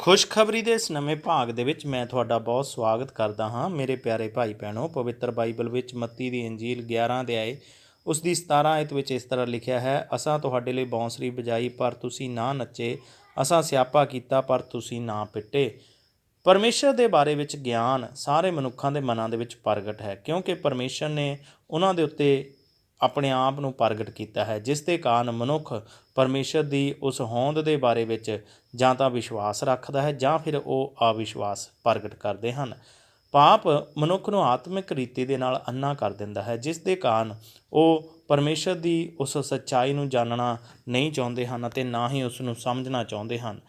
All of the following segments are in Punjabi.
ਖੁਸ਼ਖਬਰੀ ਦੇ ਇਸ ਨਵੇਂ ਭਾਗ ਦੇ ਵਿੱਚ ਮੈਂ ਤੁਹਾਡਾ ਬਹੁਤ ਸਵਾਗਤ ਕਰਦਾ ਹਾਂ ਮੇਰੇ ਪਿਆਰੇ ਭਾਈ ਭੈਣੋ ਪਵਿੱਤਰ ਬਾਈਬਲ ਵਿੱਚ ਮੱਤੀ ਦੀ ਇੰਜੀਲ 11 ਆਏ ਉਸ ਦੀ 17 ਆਇਤ ਵਿੱਚ ਇਸ ਤਰ੍ਹਾਂ ਲਿਖਿਆ ਹੈ, ਅਸਾਂ ਤੁਹਾਡੇ ਲਈ ਬੌਂਸਰੀ ਵਜਾਈ, ਪਰ ਤੁਸੀਂ ਨਾ ਨੱਚੇ। ਅਸਾਂ ਸਿਆਪਾ ਕੀਤਾ, ਪਰ ਤੁਸੀਂ ਨਾ ਪਿੱਟੇ। ਪਰਮੇਸ਼ਰ ਦੇ ਬਾਰੇ ਵਿੱਚ ਗਿਆਨ ਸਾਰੇ ਮਨੁੱਖਾਂ ਦੇ ਮਨਾਂ ਦੇ ਵਿੱਚ ਪ੍ਰਗਟ ਹੈ, ਕਿਉਂਕਿ ਪਰਮੇਸ਼ਰ ਨੇ ਉਹਨਾਂ ਦੇ ਉੱਤੇ ਆਪਣੇ ਆਪ ਨੂੰ ਪ੍ਰਗਟ ਕੀਤਾ ਹੈ, ਜਿਸ ਦੇ ਕਾਰਨ ਮਨੁੱਖ ਪਰਮੇਸ਼ਰ ਦੀ ਉਸ ਹੋਂਦ ਦੇ ਬਾਰੇ ਵਿੱਚ ਜਾਂ ਤਾਂ ਵਿਸ਼ਵਾਸ ਰੱਖਦਾ ਹੈ ਜਾਂ ਫਿਰ ਉਹ ਅਵਿਸ਼ਵਾਸ ਪ੍ਰਗਟ ਕਰਦੇ ਹਨ। ਪਾਪ ਮਨੁੱਖ ਨੂੰ ਆਤਮਿਕ ਰੀਤੀ ਦੇ ਨਾਲ ਅੰਨਾ ਕਰ ਦਿੰਦਾ ਹੈ, ਜਿਸ ਦੇ ਕਾਰਨ ਉਹ ਪਰਮੇਸ਼ਰ ਦੀ ਉਸ ਸੱਚਾਈ ਨੂੰ ਜਾਣਨਾ ਨਹੀਂ ਚਾਹੁੰਦੇ ਹਨ ਅਤੇ ਨਾ ਹੀ ਉਸ ਨੂੰ ਸਮਝਣਾ ਚਾਹੁੰਦੇ ਹਨ।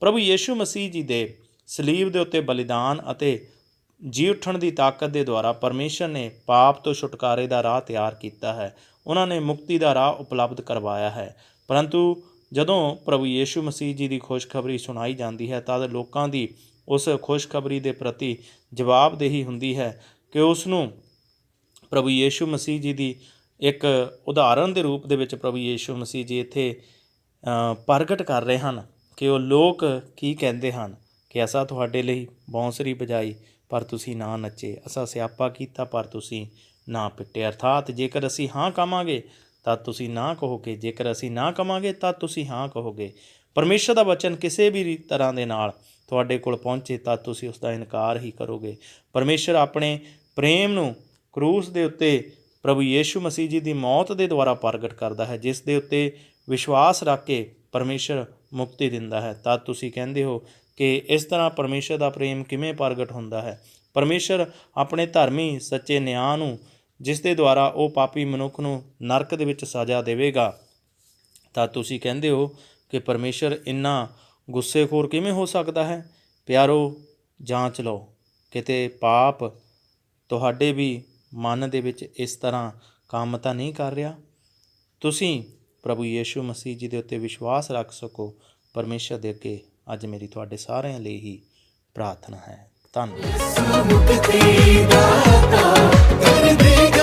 ਪ੍ਰਭੂ ਯੀਸ਼ੂ ਮਸੀਹ ਜੀ ਦੇ ਸਲੀਬ ਦੇ ਉੱਤੇ ਬਲੀਦਾਨ ਅਤੇ ਜੀ ਉੱਠਣ ਦੀ ਤਾਕਤ ਦੇ ਦੁਆਰਾ ਪਰਮੇਸ਼ਰ ਨੇ ਪਾਪ ਤੋਂ ਛੁਟਕਾਰੇ ਦਾ ਰਾਹ ਤਿਆਰ ਕੀਤਾ ਹੈ। ਉਹਨਾਂ ਨੇ ਮੁਕਤੀ ਦਾ ਰਾਹ ਉਪਲਬਧ ਕਰਵਾਇਆ ਹੈ। ਪਰੰਤੂ ਜਦੋਂ ਪ੍ਰਭੂ ਯੀਸ਼ੂ ਮਸੀਹ ਜੀ ਦੀ ਖੁਸ਼ਖਬਰੀ ਸੁਣਾਈ ਜਾਂਦੀ ਹੈ, ਤਦ ਲੋਕਾਂ ਦੀ ਉਸ ਖੁਸ਼ਖਬਰੀ ਦੇ ਪ੍ਰਤੀ ਜਵਾਬਦੇਹੀ ਹੁੰਦੀ ਹੈ ਕਿ ਉਸ ਨੂੰ ਪ੍ਰਭੂ ਯੀਸ਼ੂ ਮਸੀਹ ਜੀ ਦੀ ਇੱਕ ਉਦਾਹਰਣ ਦੇ ਰੂਪ ਦੇ ਵਿੱਚ ਪ੍ਰਭੂ ਯੀਸ਼ੂ ਮਸੀਹ ਜੀ ਇੱਥੇ ਪ੍ਰਗਟ ਕਰ ਰਹੇ ਹਨ ਕਿ ਉਹ ਲੋਕ ਕੀ ਕਹਿੰਦੇ ਹਨ ਕਿ ਅਸਾਂ ਤੁਹਾਡੇ ਲਈ ਬੌਂਸਰੀ ਵਜਾਈ, ਪਰ ਤੁਸੀਂ ਨਾ ਨੱਚੇ। ਅਸਾਂ ਸਿਆਪਾ ਕੀਤਾ, ਪਰ ਤੁਸੀਂ ਨਾ ਪਿੱਟੇ। ਅਰਥਾਤ ਜੇਕਰ ਅਸੀਂ ਹਾਂ ਕਵਾਂਗੇ ਤਾਂ ਤੁਸੀਂ ਨਾ ਕਹੋਗੇ। ਜੇਕਰ ਅਸੀਂ ਨਾ ਕਵਾਂਗੇ ਤਾਂ ਤੁਸੀਂ ਹਾਂ ਕਹੋਗੇ। ਪਰਮੇਸ਼ਰ ਦਾ ਵਚਨ ਕਿਸੇ ਵੀ ਤਰ੍ਹਾਂ ਦੇ ਨਾਲ ਤੁਹਾਡੇ ਕੋਲ ਪਹੁੰਚੇ ਤਾਂ ਤੁਸੀਂ ਉਸ ਦਾ ਇਨਕਾਰ ਹੀ ਕਰੋਗੇ। ਪਰਮੇਸ਼ਰ ਆਪਣੇ ਪ੍ਰੇਮ ਨੂੰ ਕਰੂਸ ਦੇ ਉੱਤੇ ਪ੍ਰਭੂ ਯੀਸ਼ੂ ਮਸੀਹ ਜੀ ਦੀ ਮੌਤ ਦੇ ਦੁਆਰਾ ਪ੍ਰਗਟ ਕਰਦਾ ਹੈ, ਜਿਸ ਦੇ ਉੱਤੇ ਵਿਸ਼ਵਾਸ ਰੱਖ ਕੇ ਪਰਮੇਸ਼ਰ ਮੁਕਤੀ ਦਿੰਦਾ ਹੈ। ਤਾਂ ਤੁਸੀਂ ਕਹਿੰਦੇ ਹੋ ਕਿ ਇਸ ਤਰ੍ਹਾਂ ਪਰਮੇਸ਼ਰ ਦਾ ਪ੍ਰੇਮ ਕਿਵੇਂ ਪ੍ਰਗਟ ਹੁੰਦਾ ਹੈ? ਪਰਮੇਸ਼ਰ ਆਪਣੇ ਧਰਮੀ ਸੱਚੇ ਨਿਆਂ ਨੂੰ, ਜਿਸ ਦੇ ਦੁਆਰਾ ਉਹ ਪਾਪੀ ਮਨੁੱਖ ਨੂੰ ਨਰਕ ਦੇ ਵਿੱਚ ਸਜ਼ਾ ਦੇਵੇਗਾ। ਤਾਂ ਤੁਸੀਂ ਕਹਿੰਦੇ ਹੋ ਕਿ ਪਰਮੇਸ਼ਰ ਇੰਨਾ ਗੁੱਸੇਖੋਰ ਕਿਵੇਂ ਹੋ ਸਕਦਾ ਹੈ? ਪਿਆਰੋ, ਜਾਂਚ ਲਓ। ਕਿਤੇ ਪਾਪ ਤੁਹਾਡੇ ਵੀ ਮਨ ਦੇ ਵਿੱਚ ਇਸ ਤਰ੍ਹਾਂ ਕੰਮ ਤਾਂ ਨਹੀਂ ਕਰ ਰਿਹਾ? ਤੁਸੀਂ ਪ੍ਰਭੂ ਯੀਸ਼ੂ ਮਸੀਹ ਜੀ ਦੇ ਉੱਤੇ ਵਿਸ਼ਵਾਸ ਰੱਖ ਸਕੋ। ਪਰਮੇਸ਼ਰ ਦੇ ਅੱਗੇ ਅੱਜ ਮੇਰੀ ਤੁਹਾਡੇ ਸਾਰਿਆਂ ਲਈ ਹੀ ਪ੍ਰਾਰਥਨਾ ਹੈ। ਧੰਨਵਾਦ।